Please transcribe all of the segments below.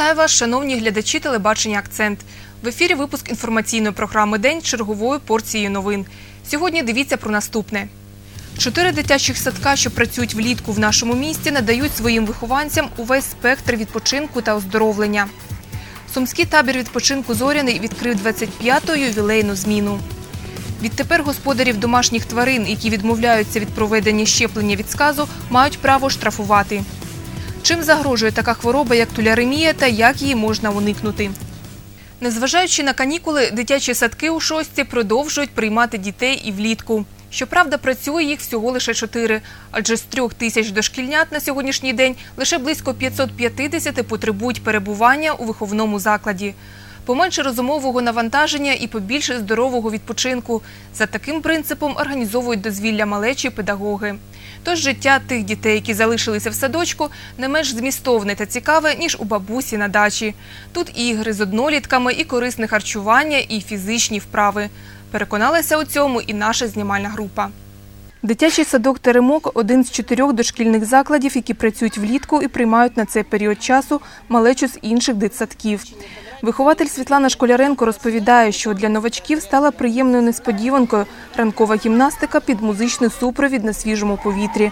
Вітаю вас, шановні глядачі телебачення Акцент. В ефірі випуск інформаційної програми День черговою порцією новин. Сьогодні дивіться про наступне. Чотири дитячих садка, що працюють влітку в нашому місті, надають своїм вихованцям увесь спектр відпочинку та оздоровлення. Сумський табір відпочинку Зоряний відкрив 25-ту ювілейну зміну. Відтепер господарів домашніх тварин, які відмовляються від проведення щеплення від сказу, мають право штрафувати. Чим загрожує така хвороба, як туляремія, та як її можна уникнути? Незважаючи на канікули, дитячі садки у шостці продовжують приймати дітей і влітку. Щоправда, працює їх всього лише чотири, адже з трьох тисяч дошкільнят на сьогоднішній день лише близько 550 потребують перебування у виховному закладі. Поменше розумового навантаження і побільше здорового відпочинку. За таким принципом організовують дозвілля малечі педагоги. Тож життя тих дітей, які залишилися в садочку, не менш змістовне та цікаве, ніж у бабусі на дачі. Тут ігри з однолітками, і корисне харчування, і фізичні вправи. Переконалася у цьому і наша знімальна група. Дитячий садок Теремок – один з чотирьох дошкільних закладів, які працюють влітку і приймають на цей період часу малечу з інших дитсадків. Вихователь Світлана Школяренко розповідає, що для новачків стала приємною несподіванкою ранкова гімнастика під музичний супровід на свіжому повітрі.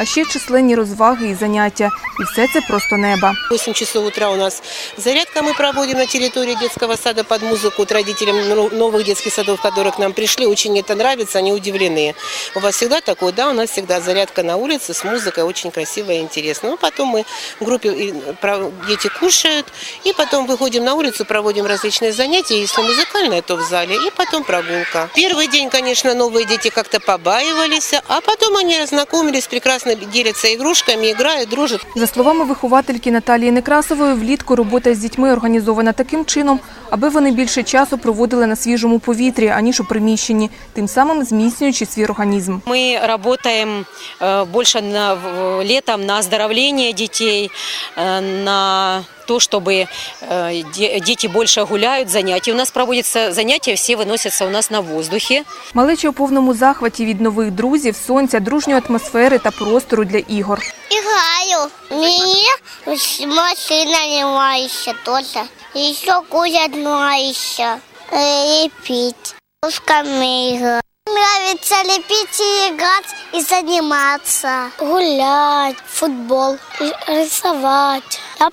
А ще численні розваги і заняття. І все це просто неба. 8 часов утра у нас зарядка мы проводим на территории детского сада под музыку. Вот родителям ну- новых детских садов, которые к нам пришли, очень это нравится, они удивлены. У вас всегда такое? Да, у нас всегда зарядка на улице с музыкой, очень красиво и интересно. Ну, потом мы в группе, и, про- дети кушают, и потом выходим на улицу, проводим различные занятия, если музыкальное, то в зале, и потом прогулка. Первый день, конечно, новые дети как-то побаивались, а потом они ознакомились, прекрасно делятся игрушками, играют, дружат. За словами виховательки Наталії Некрасової, влітку робота з дітьми організована таким чином, аби вони більше часу проводили на свіжому повітрі, аніж у приміщенні, тим самим зміцнюючи свій організм. Мы работаем э, больше на, в- летом на оздоровление детей, э, на то, чтобы э, де- дети больше гуляют, занятия. У нас проводятся занятия, все выносятся у нас на воздухе. Малечі у повному захваті від нових друзів, сонця, дружньої атмосфери та простору для ігор. Играю. Мне машина немающая тоже. Еще кушать нравится. И пить. Скамейка. играть. Нравится лепить и играть и заниматься. Гулять, футбол, рисовать. Я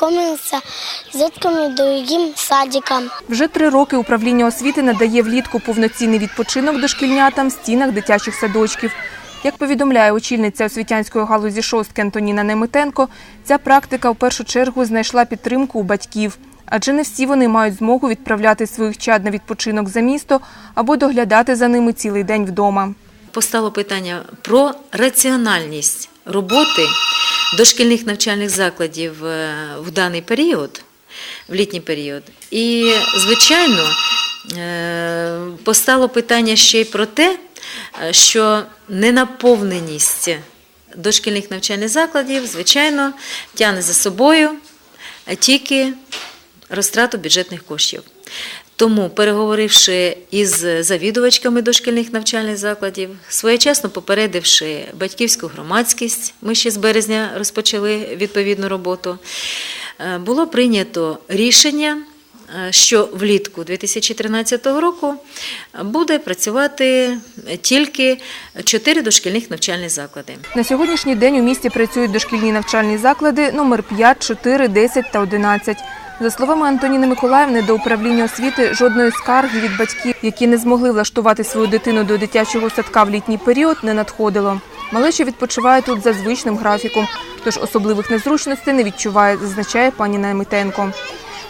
познакомился с детками другим садиком. Вже три роки управління освіти надає влітку повноцінний відпочинок дошкільнятам в стінах дитячих садочків. Як повідомляє очільниця освітянської галузі шостки Антоніна Немитенко, ця практика в першу чергу знайшла підтримку у батьків. Адже не всі вони мають змогу відправляти своїх чад на відпочинок за місто або доглядати за ними цілий день вдома. постало питання про раціональність роботи дошкільних навчальних закладів е, в даний період, в літній період. І, звичайно, е, постало питання ще й про те, що ненаповненість дошкільних навчальних закладів, звичайно, тягне за собою тільки розтрату бюджетних коштів. Тому, переговоривши із завідувачками дошкільних навчальних закладів, своєчасно попередивши батьківську громадськість, ми ще з березня розпочали відповідну роботу, е, було прийнято рішення, е, що влітку 2013 року буде працювати тільки чотири дошкільних навчальні заклади. На сьогоднішній день у місті працюють дошкільні навчальні заклади номер 5, 4, 10 та 11. За словами Антоніни Миколаївни, до управління освіти жодної скарги від батьків, які не змогли влаштувати свою дитину до дитячого садка в літній період, не надходило. Малеча відпочиває тут за звичним графіком, тож особливих незручностей не відчуває, зазначає пані Наймитенко.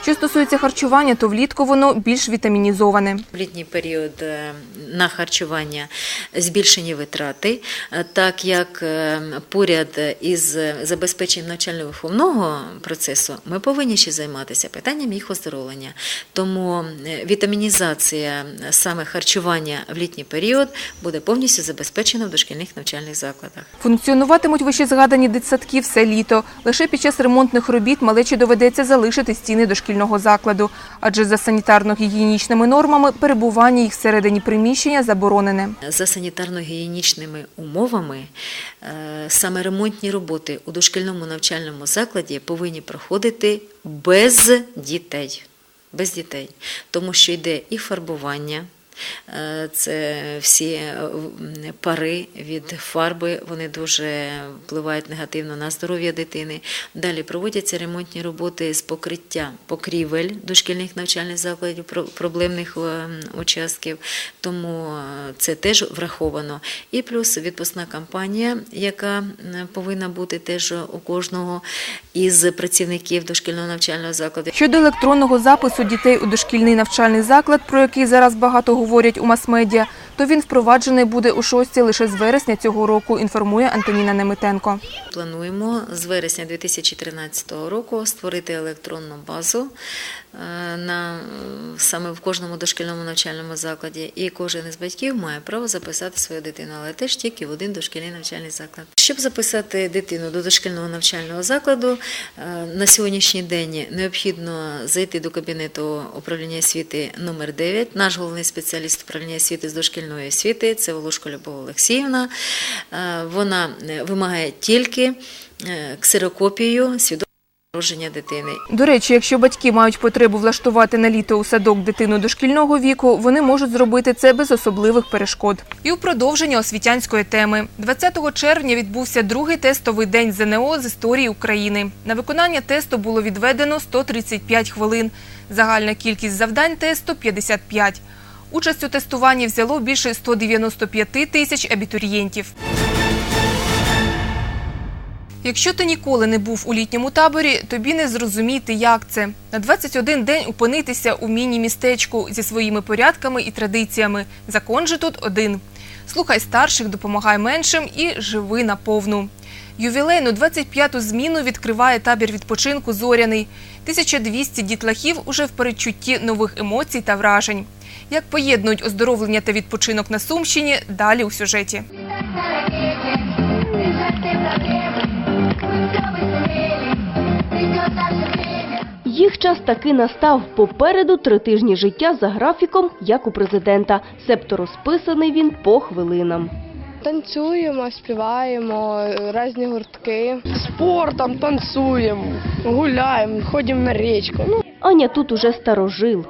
Що стосується харчування, то влітку воно більш вітамінізоване. В літній період е, на харчування збільшені витрати, е, так як е, поряд із забезпеченням навчально-виховного процесу ми повинні ще займатися питанням їх оздоровлення. Тому вітамінізація саме харчування в літній період буде повністю забезпечена в дошкільних навчальних закладах. Функціонуватимуть вище згадані дитсадки все літо. Лише під час ремонтних робіт малечі доведеться залишити стіни дошкільних дошкільного закладу, адже за санітарно-гігієнічними нормами перебування їх всередині приміщення заборонене. За санітарно-гігієнічними умовами е, саме ремонтні роботи у дошкільному навчальному закладі повинні проходити без дітей. Без дітей, тому що йде і фарбування. Е, Це всі е, пари від фарби, вони дуже впливають негативно на здоров'я дитини. Далі проводяться ремонтні роботи з покриття покрівель дошкільних навчальних закладів, проблемних е, участків, тому це теж враховано. І плюс відпускна кампанія, яка повинна бути теж у кожного із працівників дошкільного навчального закладу. Щодо електронного запису дітей у дошкільний навчальний заклад, про який зараз багато говорять у мас-медіа, то він впроваджений буде у шості лише з вересня цього року, інформує Антоніна Немитенко. Плануємо з вересня 2013 року створити електронну базу на, е, саме в кожному дошкільному навчальному закладі. І кожен із батьків має право записати свою дитину, але теж тільки в один дошкільний навчальний заклад. Щоб записати дитину до дошкільного навчального закладу, е, на сьогоднішній день необхідно зайти до кабінету управління освіти номер 9 Наш головний спеціаліст управління освіти з дошкільної освіти це Волошко Любов Олексіївна. Е, Вона вимагає тільки ксерокопію свідоцтва народження дитини. До речі, якщо батьки мають потребу влаштувати на літо у садок дитину дошкільного віку, вони можуть зробити це без особливих перешкод. І у продовження освітянської теми. 20 червня відбувся другий тестовий день ЗНО з історії України. На виконання тесту було відведено 135 хвилин. Загальна кількість завдань тесту – 55. Участь у тестуванні взяло більше 195 тисяч абітурієнтів. Якщо ти ніколи не був у літньому таборі, тобі не зрозуміти, як це. На 21 день опинитися у міні-містечку зі своїми порядками і традиціями. Закон же тут один. Слухай старших, допомагай меншим і живи наповну. Ювілейну 25-ту зміну відкриває табір відпочинку «Зоряний». 1200 дітлахів уже в передчутті нових емоцій та вражень. Як поєднують оздоровлення та відпочинок на Сумщині, далі у сюжеті. Їх час таки настав. Попереду три тижні життя за графіком, як у президента. Себто розписаний він по хвилинам. Танцюємо, співаємо, різні гуртки. Спортом танцюємо, гуляємо, ходимо на річку. Аня тут уже старожил.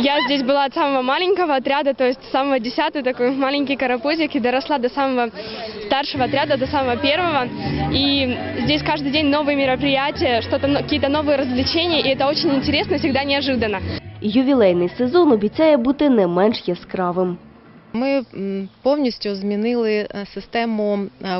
я здесь была от самого маленького отряда, то есть с самого 10 такой маленький карапузик, и доросла до самого старшего отряда, до самого первого. И здесь каждый день новые мероприятия, что-то, но- какие-то новые развлечения, и это очень интересно, всегда неожиданно. Ювілейний сезон обіцяє бути не менш яскравим. Ми повністю змінили е, систему е,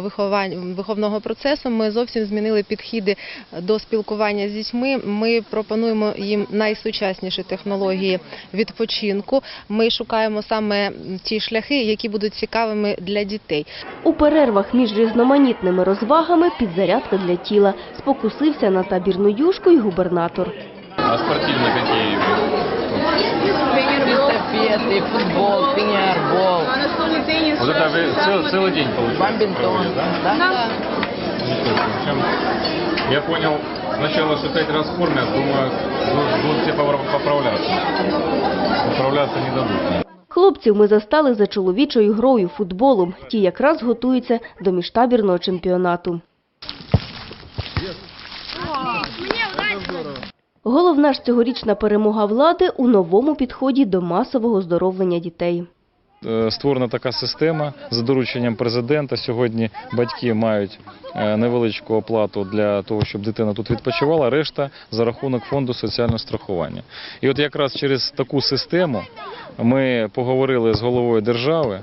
виховного процесу. Ми зовсім змінили підходи до спілкування з дітьми. Ми пропонуємо їм найсучасніші технології відпочинку. Ми шукаємо саме ті шляхи, які будуть цікавими для дітей. У перервах між різноманітними розвагами підзарядка для тіла. Спокусився на табірну юшку й губернатор. А спортивные какие? Эстафеты, футбол, пиньярбол, Вот это вы цел- целый день получается бамбинтон. проводите, да? Да? Ничего себе. Причем я понял сначала, что пять раз кормят, думаю, будут- будут все попра- поправляться. Поправляться не дадут. Хлопців ми застали за чоловічою грою футболом. Ті якраз готуються до міжтабірного чемпіонату. Головна ж цьогорічна перемога влади у новому підході до масового оздоровлення дітей. Е, Створена така система за дорученням президента. Сьогодні батьки мають е, невеличку оплату для того, щоб дитина тут відпочивала. Решта за рахунок фонду соціального страхування. І от якраз через таку систему ми поговорили з головою держави.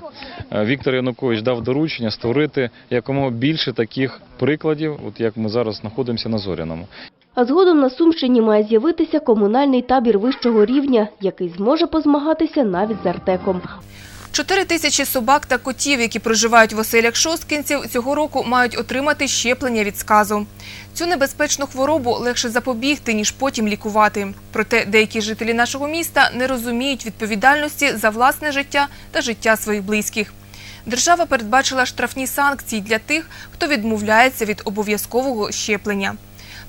Е, Віктор Янукович дав доручення створити якомога більше таких прикладів, от як ми зараз знаходимося на Зоряному. А згодом на Сумщині має з'явитися комунальний табір вищого рівня, який зможе позмагатися навіть з Артеком. Чотири тисячі собак та котів, які проживають в оселях шосткинців, цього року мають отримати щеплення від сказу. Цю небезпечну хворобу легше запобігти, ніж потім лікувати. Проте деякі жителі нашого міста не розуміють відповідальності за власне життя та життя своїх близьких. Держава передбачила штрафні санкції для тих, хто відмовляється від обов'язкового щеплення.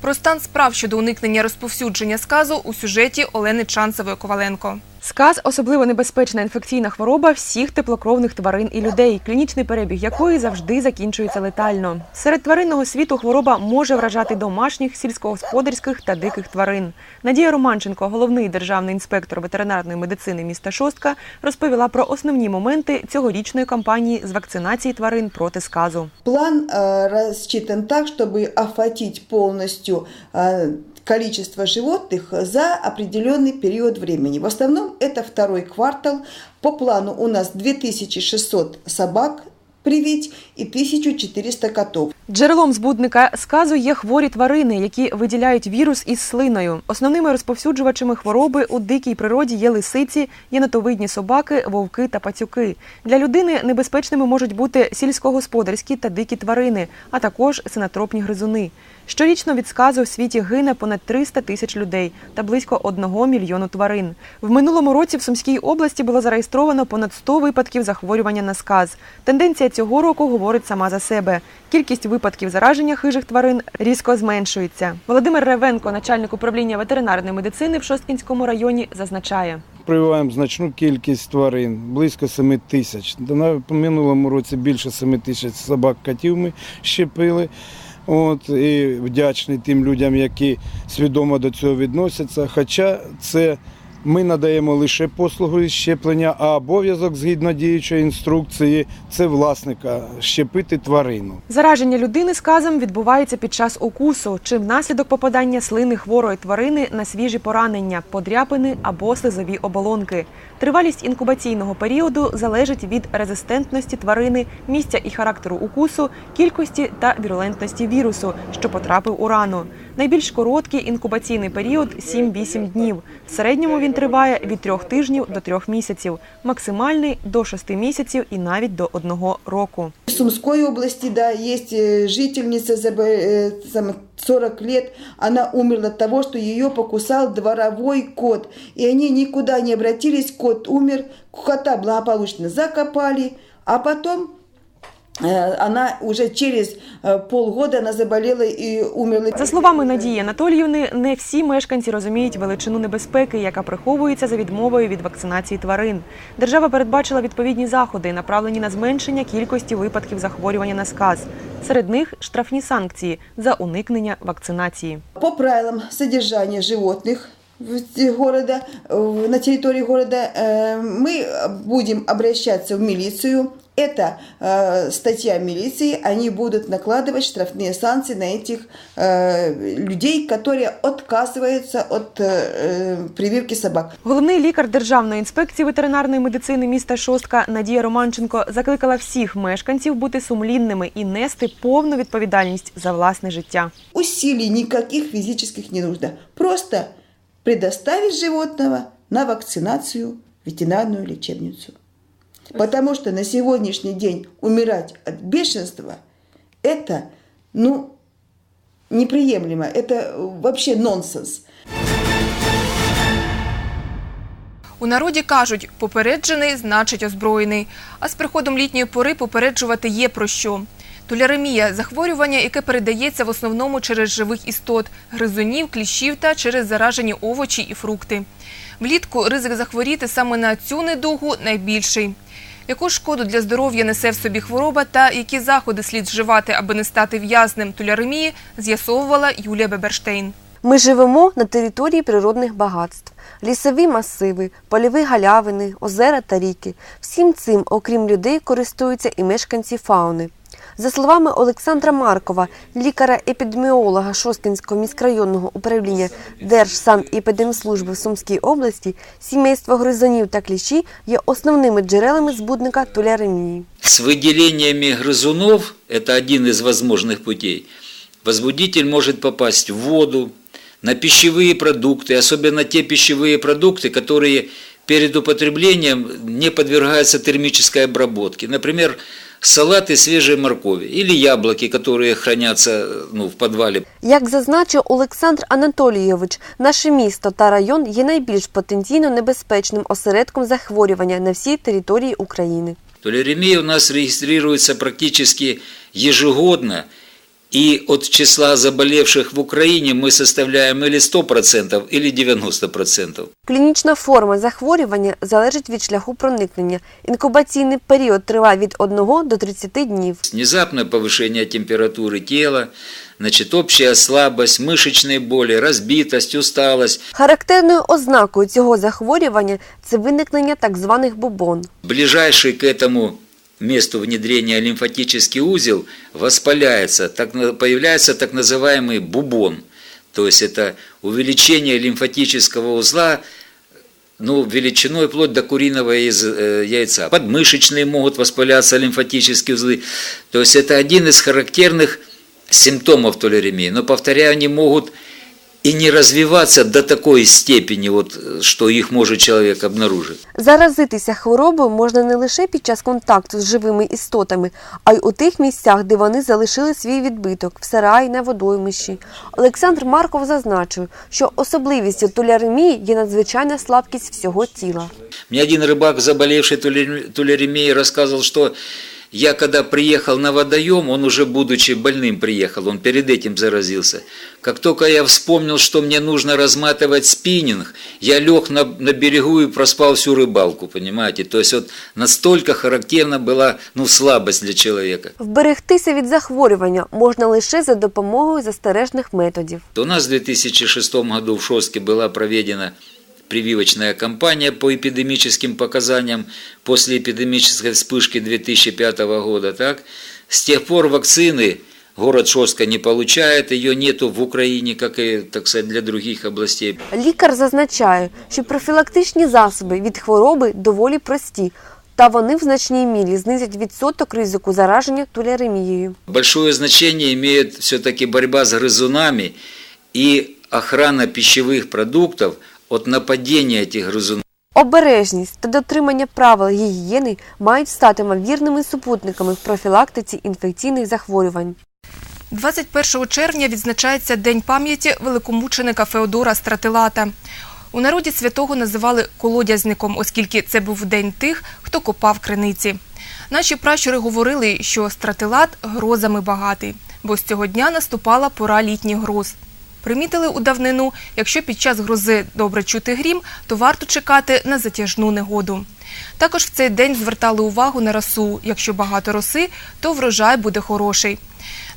Про стан справ щодо уникнення розповсюдження сказу у сюжеті Олени Чанцевої Коваленко. Сказ особливо небезпечна інфекційна хвороба всіх теплокровних тварин і людей, клінічний перебіг якої завжди закінчується летально. Серед тваринного світу хвороба може вражати домашніх, сільськогосподарських та диких тварин. Надія Романченко, головний державний інспектор ветеринарної медицини міста Шостка, розповіла про основні моменти цьогорічної кампанії з вакцинації тварин проти сказу. План э, рассчитан так, чтобы охватить полностью э, количество животных за определенный период времени. В основном это второй квартал. По плану у нас 2600 собак привить и 1400 котов. Джерелом збудника сказу є хворі тварини, які виділяють вірус із слиною. Основними розповсюджувачами хвороби у дикій природі є лисиці, єнотовидні собаки, вовки та пацюки. Для людини небезпечними можуть бути сільськогосподарські та дикі тварини, а також синотропні гризуни. Щорічно від сказу в світі гине понад 300 тисяч людей та близько 1 мільйону тварин. В минулому році в Сумській області було зареєстровано понад 100 випадків захворювання на сказ. Тенденція цього року говорить сама за себе. Кількість випадків зараження хижих тварин різко зменшується. Володимир Ревенко, начальник управління ветеринарної медицини в Шосткінському районі, зазначає. Прививаємо значну кількість тварин, близько 7 тисяч. На минулому році більше 7 тисяч собак котів ми щепили. От, і вдячний тим людям, які свідомо до цього відносяться. Хоча це ми надаємо лише послугу із щеплення, а обов'язок згідно діючої інструкції це власника щепити тварину. Зараження людини сказом відбувається під час укусу чи внаслідок попадання слини хворої тварини на свіжі поранення, подряпини або слизові оболонки. Тривалість інкубаційного періоду залежить від резистентності тварини, місця і характеру укусу, кількості та вірулентності вірусу, що потрапив у рану. Найбільш короткий інкубаційний період 7-8 днів. В середньому він триває від 3 тижнів до 3 місяців, максимальний до 6 місяців і навіть до 1 року. В Сумской области, да, есть э, жительница за б- э, там, 40 лет, она умерла от того, что ее покусал дворовой кот. И они никуда не обратились, кот умер, кота благополучно закопали, а потом э, она уже через э, полгода она заболела и умерла. За словами Надії Анатоліївни, не всі мешканці розуміють величину небезпеки, яка приховується за відмовою від вакцинації тварин. Держава передбачила відповідні заходи, направлені на зменшення кількості випадків захворювання на сказ. Серед них штрафні санкції за уникнення вакцинації. По правилам содержания животных в те- города, э, на территории города э, мы будем обращаться в милицию. Это э, статья милиции, они будут накладывать штрафные санкции на этих э, людей, которые отказываются от э, прививки собак. Головний лікар Державної інспекції ветеринарної медицини міста Шостка Надія Романченко закликала всіх мешканців бути сумлінними і нести повну відповідальність за власне життя. Усилий никаких физических не нужно. Просто предоставить животного на вакцинацию в ветеринарную лечебницу. Потому что на сегодняшний день умирать от бешенства – это, ну, неприемлемо, это вообще нонсенс. У народі кажуть, попереджений значить озброєний. А з приходом літньої пори попереджувати є про що. Туляремія – захворювання, яке передається в основному через живих істот – гризунів, кліщів та через заражені овочі і фрукти. Влітку ризик захворіти саме на цю недугу найбільший. Яку шкоду для здоров'я несе в собі хвороба та які заходи слід вживати, аби не стати в'язнем туляремії, з'ясовувала Юлія Беберштейн. Ми живемо на території природних багатств. Лісові масиви, польові галявини, озера та ріки. Всім цим, окрім людей, користуються і мешканці фауни. За словами Олександра Маркова, лікаря-епідеміолога Шосткинського міськрайонного управління Держсанепідемслужби в Сумській області, сімейство гризунів та кліщі є основними джерелами збудника туляремії. С выделениями грызунов, это один из возможных путей, возбудитель может попасть в воду, на пищевые продукты, особенно те пищевые продукты, которые перед употреблением не подвергаются термической обработке. Например, салаты свежей моркови или яблоки, которые хранятся ну, в підвалі. Як зазначив Олександр Анатолійович, наше місто та район є найбільш потенційно небезпечним осередком захворювання на всій території України. Толеремія у нас реєструється практично ежегодно, И от числа заболевших в Украине мы составляем или 100%, или 90%. Клінічна форма захворювання залежить від шляху проникнення. Інкубаційний період триває від 1 до 30 днів. Внезапное повышение температуры тела, значит, общая слабость, мышечные боли, разбитость, усталость. Характерною ознакою цього захворювання це виникнення так званих бубон. Ближайший к этому месту внедрения лимфатический узел воспаляется, так, появляется так называемый бубон. То есть это увеличение лимфатического узла ну, величиной вплоть до куриного э, яйца. Подмышечные могут воспаляться лимфатические узлы. То есть это один из характерных симптомов толеремии. Но, повторяю, они могут и не развиваться до такой степени, вот, э, что их может человек обнаружить. Заразитися хворобою можна не лише під час контакту з живими істотами, а й у тих місцях, де вони залишили свій відбиток в сараї на водоймищі. Олександр Марков зазначив, що особливістю туляремії є надзвичайна слабкість всього тіла. Мне один рыбак, заболевший тулер- туляремией, рассказывал, что я когда приехал на водоем, он уже будучи больным приехал, он перед этим заразился. Как только я вспомнил, что мне нужно разматывать спиннинг, я лег на, на берегу и проспал всю рыбалку, понимаете? То есть вот настолько характерна была ну, слабость для человека. Вберегтися від захворювання можна лише за допомогою застережних методів. У нас в 2006 году в Шостке была проведена прививочная кампания по эпидемическим показаниям после эпидемической вспышки 2005 года. Так? С тех пор вакцины город Шостка не получает, ее нету в Украине, как и так сказать, для других областей. Лікар зазначає, що профілактичні засоби від хвороби доволі прості, та вони в значній мірі знизять відсоток ризику зараження туляремією. Большое значение имеет все-таки борьба с грызунами и охрана пищевых продуктов от нападения этих грызунов. Обережність та дотримання правил гігієни мають стати вірними супутниками в профілактиці інфекційних захворювань. 21 червня відзначається День пам'яті великомученика Феодора Стратилата. У народі святого називали колодязником, оскільки це був день тих, хто копав криниці. Наші пращури говорили, що стратилат грозами багатий, бо з цього дня наступала пора літніх гроз. Примітили у давнину, якщо під час грози добре чути грім, то варто чекати на затяжну негоду. Також в цей день звертали увагу на росу. Якщо багато роси, то врожай буде хороший.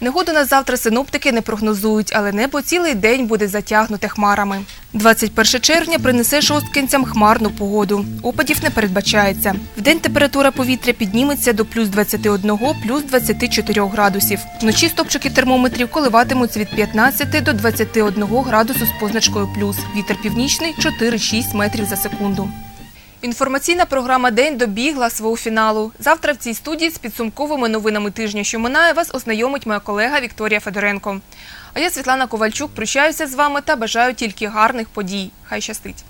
Негоду на завтра синоптики не прогнозують, але небо цілий день буде затягнуте хмарами. 21 червня принесе шосткинцям хмарну погоду. Опадів не передбачається. Вдень температура повітря підніметься до плюс 21, плюс 24 градусів. Вночі стопчики термометрів коливатимуться від 15 до 21 градусу з позначкою плюс. Вітер північний 4-6 метрів за секунду. Інформаційна програма День добігла свого фіналу. Завтра в цій студії з підсумковими новинами тижня, що минає, вас ознайомить моя колега Вікторія Федоренко. А я Світлана Ковальчук прощаюся з вами та бажаю тільки гарних подій. Хай щастить.